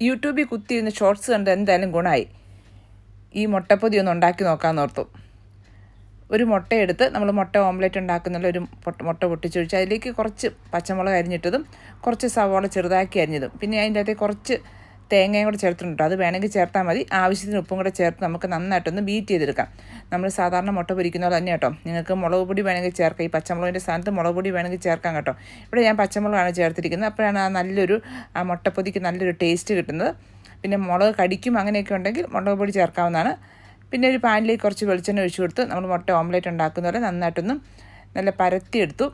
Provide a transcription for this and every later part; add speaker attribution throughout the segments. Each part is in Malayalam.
Speaker 1: യൂട്യൂബിൽ കുത്തിയിരുന്ന് ഷോർട്സ് കണ്ട് എന്തായാലും ഗുണമായി ഈ മുട്ടപ്പൊതി ഒന്ന് ഉണ്ടാക്കി നോക്കാമെന്ന് ഓർത്തു. ഒരു മുട്ടയെടുത്ത് നമ്മൾ മുട്ട ഓംലെറ്റ് ഉണ്ടാക്കുന്നുള്ള ഒരു മുട്ട പൊട്ടിച്ചൊഴിച്ച് അതിലേക്ക് കുറച്ച് പച്ചമുളക് അരിഞ്ഞിട്ടതും കുറച്ച് സവാള ചെറുതാക്കി അരിഞ്ഞതും. പിന്നെ അതിന്റെ അകത്ത് കുറച്ച് തേങ്ങയും കൂടെ ചേർത്തിട്ടുണ്ട്. അത് വേണമെങ്കിൽ ചേർത്താൽ മതി. ആവശ്യത്തിന് ഉപ്പും കൂടെ ചേർത്ത് നമുക്ക് നന്നായിട്ടൊന്ന് ബീറ്റ് ചെയ്തെടുക്കാം. നമ്മൾ സാധാരണ മുട്ട പൊരിക്കുന്നത് തന്നെ കേട്ടോ. നിങ്ങൾക്ക് മുളക് പൊടി വേണമെങ്കിൽ ചേർക്കാം. ഈ പച്ചമുളകിന്റെ സ്ഥാനത്ത് മുളക് പൊടി വേണമെങ്കിൽ ചേർക്കാം കേട്ടോ. ഇവിടെ ഞാൻ പച്ചമുളകാണ് ചേർത്തിരിക്കുന്നത്. അപ്പോഴാണ് ആ നല്ലൊരു ആ മുട്ടപ്പൊതിക്ക് നല്ലൊരു ടേസ്റ്റ് കിട്ടുന്നത്. പിന്നെ മുളക് കടിക്കും അങ്ങനെയൊക്കെ ഉണ്ടെങ്കിൽ മുളക് പൊടി ചേർക്കാവുന്നതാണ്. പിന്നെ ഒരു പാനിലേക്ക് കുറച്ച് വെളിച്ചെണ്ണ ഒഴിച്ചു കൊടുത്ത് നമ്മൾ മുട്ട ഓംലേറ്റ് ഉണ്ടാക്കുന്ന പോലെ നന്നായിട്ടൊന്ന് നല്ല പരത്തിയെടുത്തു.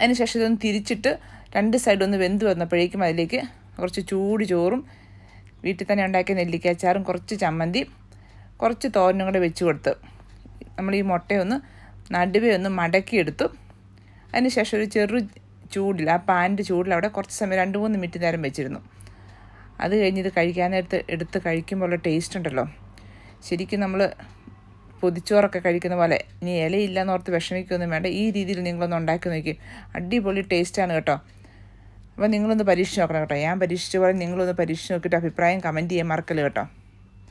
Speaker 1: അതിന് ശേഷം ഇതൊന്ന് തിരിച്ചിട്ട് രണ്ട് സൈഡൊന്ന് വെന്ത് വന്നപ്പോഴേക്കും അതിലേക്ക് കുറച്ച് ചൂട് ചോറും വീട്ടിൽ തന്നെ ഉണ്ടാക്കിയ നെല്ലിക്കാച്ചാറും കുറച്ച് ചമ്മന്തി കുറച്ച് തോരനും കൂടെ വെച്ച് കൊടുത്ത് നമ്മൾ ഈ മുട്ടയൊന്ന് നടുവേ ഒന്ന് മടക്കിയെടുത്തു. അതിനുശേഷം ഒരു ചെറു ചൂടിൽ ആ പാന്റെ ചൂടിൽ അവിടെ കുറച്ച് സമയം രണ്ട് മൂന്ന് മിനിറ്റ് നേരം വെച്ചിരുന്നു. അത് കഴിഞ്ഞ് ഇത് കഴിക്കാനെടുത്ത് എടുത്ത് കഴിക്കുമ്പോൾ ടേസ്റ്റ് ഉണ്ടല്ലോ. ശരിക്കും നമ്മൾ പൊതിച്ചോറൊക്കെ കഴിക്കുന്ന പോലെ ഇനി ഇലയില്ലെന്നോർത്ത് വിഷമിക്കൊന്നും വേണ്ട. ഈ രീതിയിൽ നിങ്ങളൊന്ന് ഉണ്ടാക്കി നോക്കി. അടിപൊളി ടേസ്റ്റാണ് കേട്ടോ. അപ്പോൾ നിങ്ങളൊന്ന് പരീക്ഷിച്ച് നോക്കണം കേട്ടോ. ഞാൻ പരീക്ഷിച്ച പോലെ നിങ്ങളൊന്ന് പരീക്ഷിച്ച് നോക്കിയിട്ട് അഭിപ്രായം കമന്റ് ചെയ്യാൻ മറക്കൽ കേട്ടോ.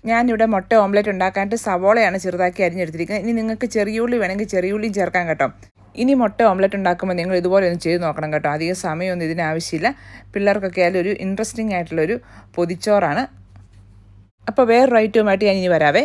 Speaker 1: ഞാനിവിടെ മുട്ട ഓംലെറ്റ് ഉണ്ടാക്കാനായിട്ട് സവോളയാണ് ചെറുതാക്കി അരിഞ്ഞെടുത്തിരിക്കുന്നത്. ഇനി നിങ്ങൾക്ക് ചെറിയുള്ളി വേണമെങ്കിൽ ചെറിയുള്ളിയും ചേർക്കാം കേട്ടോ. ഇനി മുട്ട ഓംലെറ്റ് ഉണ്ടാക്കുമ്പോൾ നിങ്ങൾ ഇതുപോലെ ഒന്ന് ചെയ്ത് നോക്കണം കേട്ടോ. അധികം സമയമൊന്നും ഇതിനാവശ്യമില്ല പിള്ളേർക്കൊക്കെ ആയാലും ഒരു ഇൻട്രസ്റ്റിംഗ് ആയിട്ടുള്ളൊരു പൊതിച്ചോറാണ്. അപ്പോൾ വേറൊരു ഐറ്റവുമായിട്ട് ഞാൻ ഇനി വരാവേ.